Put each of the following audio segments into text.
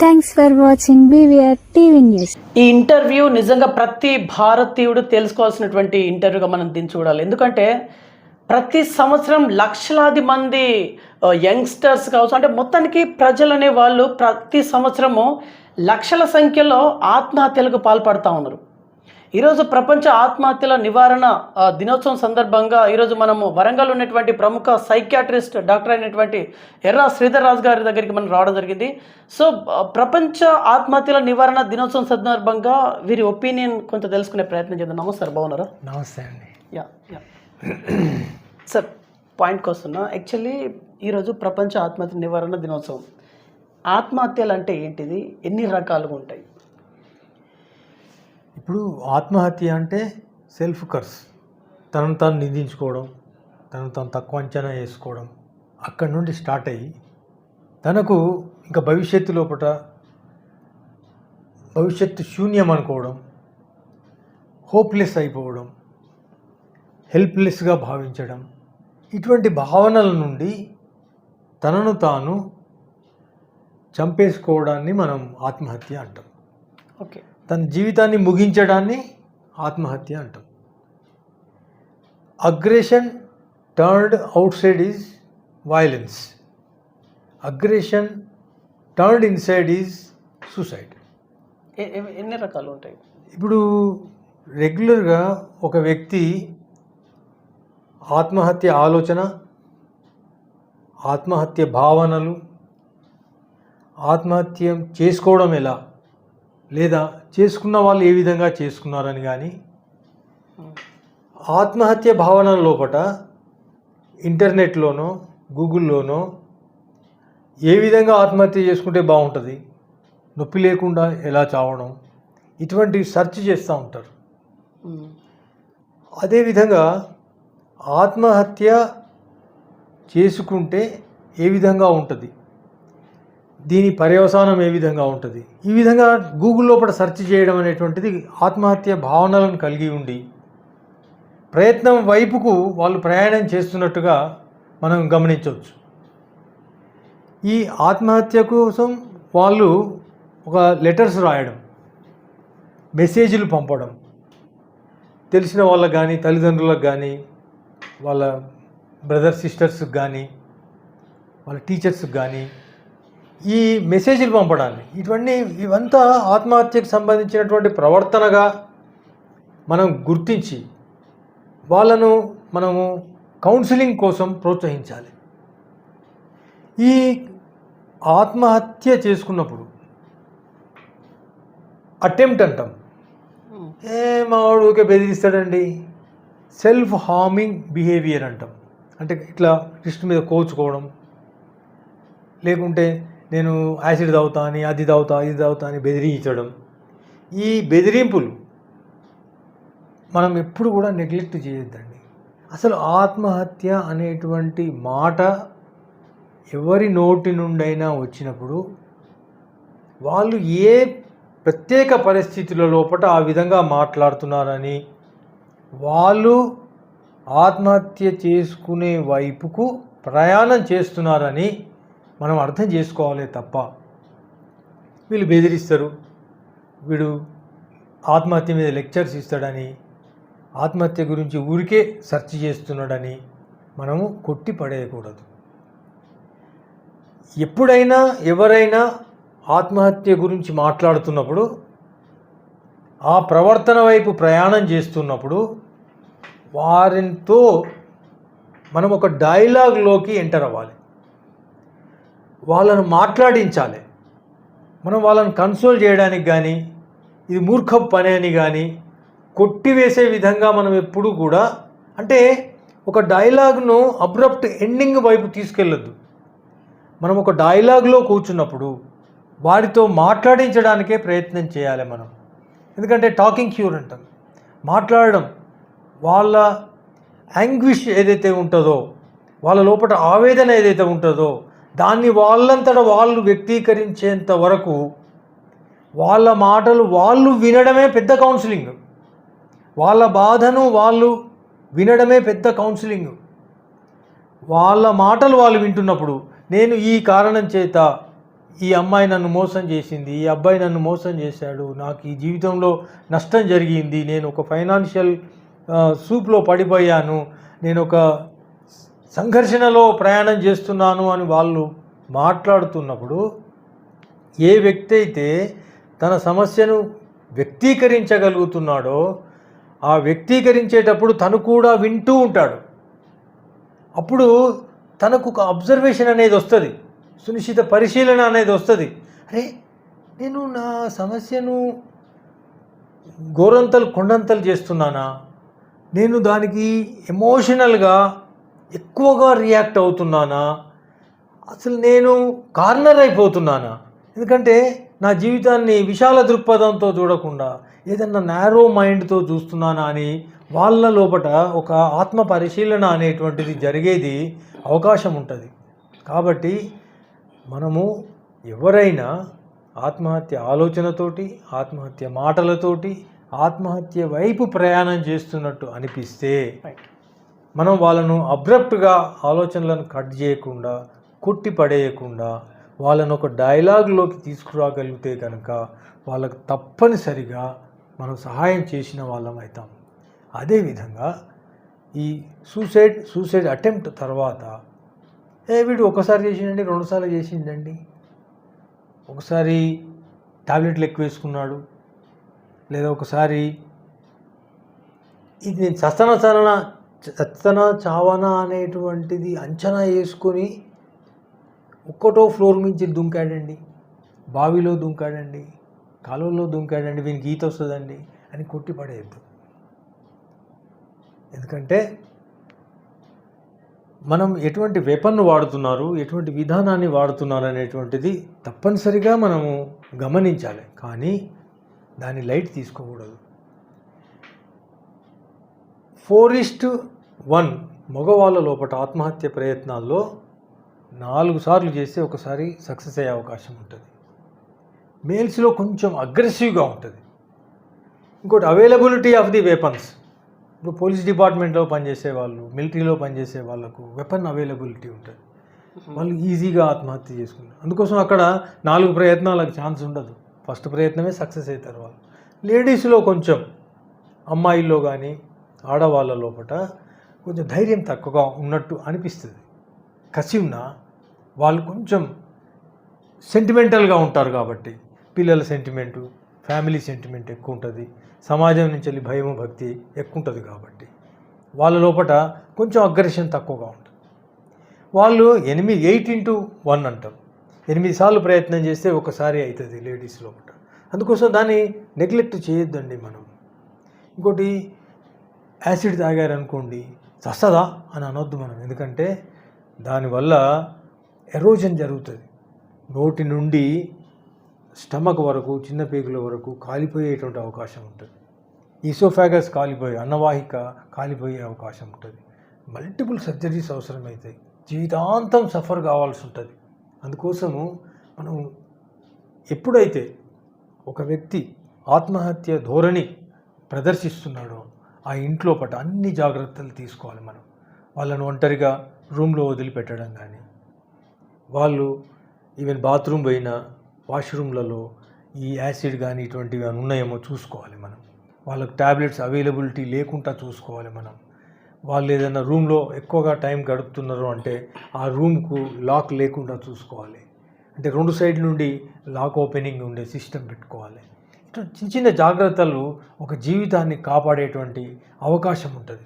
Thanks for watching BVR TV news ఈ interview నిజంగా ప్రతి భారతీయుడు తెలుసుకోవాల్సినటువంటి ఇంటర్వ్యూగా మనం దీన్ని చూడాలి. ఎందుకంటే ప్రతి సంవత్సరం లక్షలాది మంది యంగ్స్టర్స్ కావచ్చు అంటే మొత్తానికి ప్రజలు అనే వాళ్ళు ప్రతి సంవత్సరము లక్షల సంఖ్యలో ఆత్మహత్యలకు పాల్పడుతూ ఉన్నారు. ఈరోజు ప్రపంచ ఆత్మహత్యల నివారణ దినోత్సవం సందర్భంగా ఈరోజు మనము వరంగల్ ఉన్నటువంటి ప్రముఖ సైకియాట్రిస్ట్ డాక్టర్ అయినటువంటి ఎర్రా శ్రీధర్ రాజు గారి దగ్గరికి మనం రావడం జరిగింది. సో ప్రపంచ ఆత్మహత్యల నివారణ దినోత్సవం సందర్భంగా వీరి ఒపీనియన్ కొంత తెలుసుకునే ప్రయత్నం చేద్దాం. నమస్తే బాగున్నారా? నమస్తే అండి. Yeah yeah. సార్ పాయింట్కి వస్తున్నా. యాక్చువల్లీ ఈరోజు ప్రపంచ ఆత్మహత్య నివారణ దినోత్సవం. ఆత్మహత్యలు అంటే ఏంటిది? ఎన్ని రకాలుగా ఉంటాయి? ఇప్పుడు ఆత్మహత్య అంటే సెల్ఫ్ కర్స్. తనను తాను నిందించుకోవడం తనను తాను తక్కువ అంచనా వేసుకోవడం అక్కడి నుండి స్టార్ట్ అయ్యి తనకు ఇంకా భవిష్యత్తు లోపల భవిష్యత్తు శూన్యం అనుకోవడం హోప్లెస్ అయిపోవడం హెల్ప్లెస్గా భావించడం ఇటువంటి భావనల నుండి తనను తాను చంపేసుకోవడాన్ని మనం ఆత్మహత్య అంటాం. ఓకే. తన జీవితాన్ని ముగించడాన్ని ఆత్మహత్య అంటాం. Aggression turned outside is violence aggression turned inside is suicide ఎన్ని రకాలు ఉంటాయి ఇప్పుడు రెగ్యులర్గా ఒక వ్యక్తి ఆత్మహత్య ఆలోచన ఆత్మహత్య భావనలు ఆత్మహత్య చేసుకోవడం ఎలా? లేదా చేసుకున్న వాళ్ళు ఏ విధంగా చేసుకున్నారని కానీ ఆత్మహత్య భావనల లోపట ఇంటర్నెట్లోనో గూగుల్లోనో ఏ విధంగా ఆత్మహత్య చేసుకుంటే బాగుంటుంది నొప్పి లేకుండా ఎలా చావడం ఇటువంటి సెర్చ్ చేస్తూ ఉంటారు. అదేవిధంగా ఆత్మహత్య చేసుకుంటే ఏ విధంగా ఉంటుంది దీని పర్యవసానం ఏ విధంగా ఉంటుంది? ఈ విధంగా గూగుల్ లోపల సెర్చ్ చేయడం అనేటువంటిది ఆత్మహత్య భావనలను కలిగి ఉండి ప్రయత్నం వైపుకు వాళ్ళు ప్రయాణం చేస్తున్నట్టుగా మనం గమనించవచ్చు. ఈ ఆత్మహత్య కోసం వాళ్ళు ఒక లెటర్స్ రాయడం మెసేజ్లు పంపడం. తెలిసిన వాళ్ళకు కానీ తల్లిదండ్రులకు కానీ వాళ్ళ బ్రదర్ సిస్టర్స్కి కానీ వాళ్ళ టీచర్స్కి కానీ ఈ మెసేజ్లు పంపడాన్ని ఇవన్నీ ఇవంతా ఆత్మహత్యకు సంబంధించినటువంటి ప్రవర్తనగా మనం గుర్తించి వాళ్ళను మనము కౌన్సిలింగ్ కోసం ప్రోత్సహించాలి. ఈ ఆత్మహత్య చేసుకున్నప్పుడు అటెంప్ట్ అంటాం. ఏ మావాడు ఊరికే బెదిరిస్తాడండి? సెల్ఫ్ హార్మింగ్ బిహేవియర్ అంటాం. అంటే ఇట్లా రిస్ట్ మీద కోచుకోవడం లేకుంటే నేను యాసిడ్ తాగుతా అని అది తాగుతా ఇది తాగుతా అని బెదిరించడం. ఈ బెదిరింపులు మనం ఎప్పుడు కూడా నెగ్లెక్ట్ చేయొద్దండి. అసలు ఆత్మహత్య అనేటువంటి మాట ఎవరి నోటి నుండైనా వచ్చినప్పుడు వాళ్ళు ఏ ప్రత్యేక పరిస్థితుల లోపల ఆ విధంగా మాట్లాడుతున్నారని వాళ్ళు ఆత్మహత్య చేసుకునే వైపుకు ప్రయాణం చేస్తున్నారని మనం అర్థం చేసుకోవాలి తప్ప వీళ్ళు బెదిరిస్తారు. వీడు ఆత్మహత్య మీద లెక్చర్స్ ఇస్తాడని ఆత్మహత్య గురించి ఊరికే సెర్చ్ చేస్తున్నాడని మనము కొట్టి పడేయకూడదు. ఎప్పుడైనా ఎవరైనా ఆత్మహత్య గురించి మాట్లాడుతున్నప్పుడు ఆ ప్రవర్తన వైపు ప్రయాణం చేస్తున్నప్పుడు వారితో మనం ఒక డైలాగ్లోకి ఎంటర్ అవ్వాలి. వాళ్ళను మాట్లాడించాలి. మనం వాళ్ళని కన్సోల్ చేయడానికి కానీ ఇది మూర్ఖ పని అని కానీ కొట్టివేసే విధంగా మనం ఎప్పుడూ కూడా అంటే ఒక డైలాగ్ను అబ్రప్ట్ ఎండింగ్ వైపు తీసుకెళ్ళొద్దు. మనం ఒక డైలాగ్లో కూర్చున్నప్పుడు వారితో మాట్లాడించడానికే ప్రయత్నం చేయాలి మనం. ఎందుకంటే టాకింగ్ క్యూర్ అంటాం. మాట్లాడడం వాళ్ళ యాంగ్విష్ ఏదైతే ఉంటుందో వాళ్ళ లోపల ఆవేదన ఏదైతే ఉంటుందో దాన్ని వాళ్ళంతట వాళ్ళు వ్యక్తీకరించేంత వరకు వాళ్ళ మాటలు వాళ్ళు వినడమే పెద్ద కౌన్సిలింగ్ వాళ్ళ బాధను వాళ్ళు వినడమే పెద్ద కౌన్సిలింగ్ వాళ్ళ మాటలు వాళ్ళు వింటున్నప్పుడు నేను ఈ అమ్మాయి నన్ను మోసం చేసింది ఈ అబ్బాయి నన్ను మోసం చేశాడు నాకు ఈ జీవితంలో నష్టం జరిగింది నేను ఒక ఫైనాన్షియల్ సూప్లో పడిపోయాను నేను ఒక సంఘర్షణలో ప్రయాణం చేస్తున్నాను అని వాళ్ళు మాట్లాడుతున్నప్పుడు ఏ వ్యక్తి అయితే తన సమస్యను వ్యక్తీకరించగలుగుతున్నాడో ఆ వ్యక్తీకరించేటప్పుడు తను కూడా వింటూ ఉంటాడు. అప్పుడు తనకు ఒక అబ్జర్వేషన్ అనేది వస్తుంది. సునిశ్చిత పరిశీలన అనేది వస్తుంది. అరే నేను నా సమస్యను గోరంతలు కొండంతలు చేస్తున్నానా? నేను దానికి ఎమోషనల్గా ఎక్కువగా రియాక్ట్ అవుతున్నానా? అసలు నేను కార్నర్ అయిపోతున్నానా? ఎందుకంటే నా జీవితాన్ని విశాల దృక్పథంతో చూడకుండా ఏదన్నా నేరో మైండ్తో చూస్తున్నానా అని వాళ్ళ లోపట ఒక ఆత్మ పరిశీలన అనేటువంటిది జరిగేది అవకాశం ఉంటుంది. కాబట్టి మనము ఎవరైనా ఆత్మహత్య ఆలోచనతోటి ఆత్మహత్య మాటలతోటి ఆత్మహత్య వైపు ప్రయాణం చేస్తున్నట్టు అనిపిస్తే మనం వాళ్ళను అబ్రప్ట్గా ఆలోచనలను కట్ చేయకుండా కొట్టి పడేయకుండా వాళ్ళను ఒక డైలాగ్లోకి తీసుకురాగలిగితే కనుక వాళ్ళకు తప్పనిసరిగా మనం సహాయం చేసిన వాళ్ళం అవుతాం అదేవిధంగా ఈ సూసైడ్ సూసైడ్ అటెంప్ట్ తర్వాత ఏ వీడు ఒకసారి చేసిండండి రెండుసార్లు చేసిండండి. ఒకసారి టాబ్లెట్లు ఎక్కువ వేసుకున్నాడు లేదా ఒకసారి ఇది నేను చస్తన చలన చస్తన చావన అనేటువంటిది అంచనా వేసుకొని ఒక్కటో ఫ్లోర్ నుంచి దుంకాడండి. బావిలో దుంకాడండి. కాలువలో దుంకాడండి. వీనికి ఈత వస్తుందండి అని కొట్టి పడేయద్దు. ఎందుకంటే మనం ఎటువంటి వెపన్ను వాడుతున్నారు ఎటువంటి విధానాన్ని వాడుతున్నారు అనేటువంటిది తప్పనిసరిగా మనము గమనించాలి. కానీ దాన్ని లైట్ తీసుకోకూడదు. ఫోరిస్ట్ వన్ మగవాళ్ళ లోపల ఆత్మహత్య ప్రయత్నాల్లో నాలుగు సార్లు చేస్తే ఒకసారి సక్సెస్ అయ్యే అవకాశం ఉంటుంది. మేల్స్లో కొంచెం అగ్రెసివ్గా ఉంటుంది. ఇంకోటి అవైలబిలిటీ ఆఫ్ ది వెపన్స్ ఇప్పుడు పోలీస్ డిపార్ట్మెంట్లో పనిచేసే వాళ్ళు మిలిటరీలో పనిచేసే వాళ్ళకు వెపన్ అవైలబిలిటీ ఉంటుంది. వాళ్ళు ఈజీగా ఆత్మహత్య చేసుకుంటారు. అందుకోసం అక్కడ నాలుగు ప్రయత్నాలకు ఛాన్స్ ఉండదు. ఫస్ట్ ప్రయత్నమే సక్సెస్ అవుతారు వాళ్ళు. లేడీస్లో కొంచెం అమ్మాయిల్లో కానీ ఆడవాళ్ళ లోపట కొంచెం ధైర్యం తక్కువగా ఉన్నట్టు అనిపిస్తుంది. కసి వాళ్ళు కొంచెం సెంటిమెంటల్గా ఉంటారు కాబట్టి పిల్లల సెంటిమెంటు ఫ్యామిలీ సెంటిమెంట్ ఎక్కువ ఉంటుంది సమాజం నుంచి వెళ్ళి భయము భక్తి ఎక్కువ ఉంటుంది కాబట్టి. వాళ్ళ లోపట కొంచెం అగ్రెషన్ తక్కువగా ఉంటుంది. వాళ్ళు ఎనిమిది ఎయిట్ ఇంటూ వన్ అంటారు. ఎనిమిది సార్లు ప్రయత్నం చేస్తే ఒకసారి అవుతుంది లేడీస్ లోపల అందుకోసం దాన్ని నెగ్లెక్ట్ చేయొద్దండి మనం. ఇంకోటి యాసిడ్ తాగారనుకోండి చస్తదా? అని అనొద్దు మనం. ఎందుకంటే దానివల్ల ఎరోజన్ జరుగుతుంది. నోటి నుండి స్టమక్ వరకు చిన్న పేగుల వరకు కాలిపోయేటువంటి అవకాశం ఉంటుంది. ఈసోఫాగస్ కాలిపోయే అన్నవాహిక కాలిపోయే అవకాశం ఉంటుంది. మల్టిపుల్ సర్జరీస్ అవసరమవుతాయి జీవితాంతం సఫర్ కావాల్సి ఉంటుంది అందుకోసము మనం ఎప్పుడైతే ఒక వ్యక్తి ఆత్మహత్య ధోరణి ప్రదర్శిస్తున్నాడో ఆ ఇంట్లో పట్ల అన్ని జాగ్రత్తలు తీసుకోవాలి మనం. వాళ్ళను ఒంటరిగా రూమ్లో వదిలిపెట్టడం కానీ వాళ్ళు ఈవెన్ బాత్రూమ్ పోయిన వాష్రూమ్లలో ఈ యాసిడ్ కానీ ఇటువంటివి ఉన్నాయేమో చూసుకోవాలి మనం. వాళ్ళకు ట్యాబ్లెట్స్ అవైలబిలిటీ లేకుండా చూసుకోవాలి మనం. వాళ్ళు ఏదైనా రూమ్లో ఎక్కువగా టైం గడుపుతున్నారు అంటే ఆ రూమ్కు లాక్ లేకుండా చూసుకోవాలి. అంటే రెండు సైడ్ నుండి లాక్ ఓపెనింగ్ ఉండే సిస్టమ్ పెట్టుకోవాలి. చిన్న చిన్న జాగ్రత్తలు ఒక జీవితాన్ని కాపాడేటువంటి అవకాశం ఉంటుంది.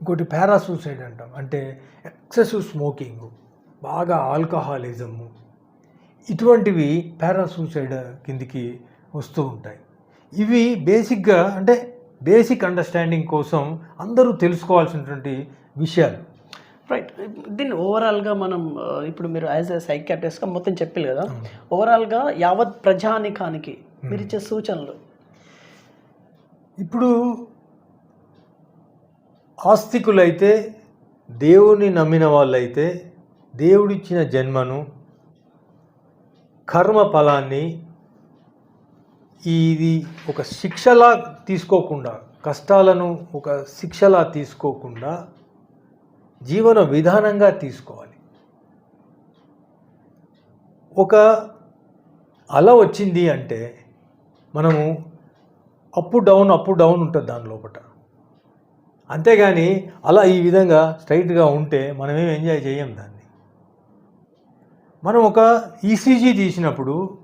ఇంకోటి పారాసూసైడ్ అంటాం. అంటే ఎక్సెసివ్ స్మోకింగ్ బాగా ఆల్కహాలిజము ఇటువంటివి పారాసూసైడ్ కిందికి వస్తూ ఉంటాయి. ఇవి బేసిక్గా అంటే బేసిక్ అండర్స్టాండింగ్ కోసం అందరూ తెలుసుకోవాల్సినటువంటి విషయాలు. రైట్. దీన్ని ఓవరాల్గా మనం ఇప్పుడు మీరు యాజ్ ఎ సైకాట్రిస్ట్గా మొత్తం చెప్పారు కదా. ఓవరాల్గా యావత్ ప్రజానికానికి మీరు ఇచ్చే సూచనలు. ఇప్పుడు ఆస్తికులైతే దేవుని నమ్మిన వాళ్ళైతే దేవుడిచ్చిన జన్మను కర్మ ఫలాన్ని ఇది ఒక శిక్షలా తీసుకోకుండా కష్టాలను ఒక శిక్షలా తీసుకోకుండా జీవన విధానంగా తీసుకోవాలి. ఒక అలా వచ్చింది అంటే మనము అప్ డౌన్ అప్ డౌన్ ఉంటుంది దాని లోపల అంతేగాని అలా ఈ విధంగా స్ట్రైట్గా ఉంటే మనమేం ఎంజాయ్ చేయం దాన్ని. మనం ఒక ఈసీజీ తీసినప్పుడు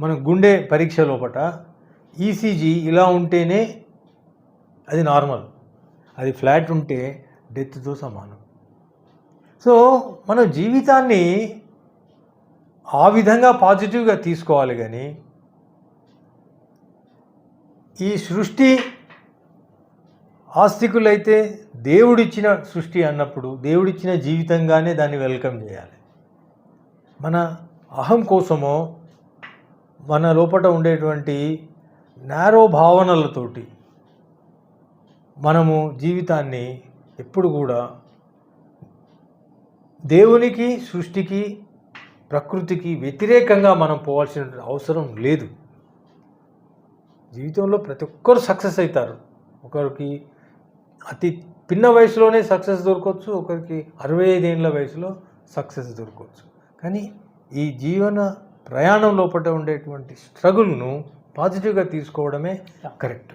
మన గుండె పరీక్ష లోపల ఈసీజీ ఇలా ఉంటేనే అది నార్మల్ అది ఫ్లాట్ ఉంటే డెత్తో సమానం. సో మనం జీవితాన్ని ఆ విధంగా పాజిటివ్గా తీసుకోవాలి కానీ ఈ సృష్టి ఆస్తికులైతే దేవుడిచ్చిన సృష్టి అన్నప్పుడు దేవుడిచ్చిన జీవితంగానే దాన్ని వెల్కమ్ చేయాలి. మన అహం కోసమో మన లోపల ఉండేటువంటి నేరో భావనలతోటి మనము జీవితాన్ని ఎప్పుడు కూడా దేవునికి సృష్టికి ప్రకృతికి వ్యతిరేకంగా మనం పోవాల్సిన అవసరం లేదు. జీవితంలో ప్రతి ఒక్కరు సక్సెస్ అవుతారు. ఒకరికి అతి పిన్న వయసులోనే సక్సెస్ దొరకవచ్చు ఒకరికి అరవై ఐదేళ్ళ వయసులో సక్సెస్ దొరకవచ్చు. కానీ ఈ జీవన ప్రయాణం లోపల ఉండేటువంటి స్ట్రగుల్ను పాజిటివ్గా తీసుకోవడమే కరెక్ట్.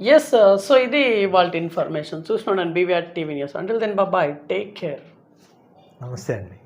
ఎస్ సో ఇది వాళ్ళ ఇన్ఫర్మేషన్. చూసినాను BVR TV news. Until then బాబాయ్ టేక్ కేర్ నమస్తే అండి.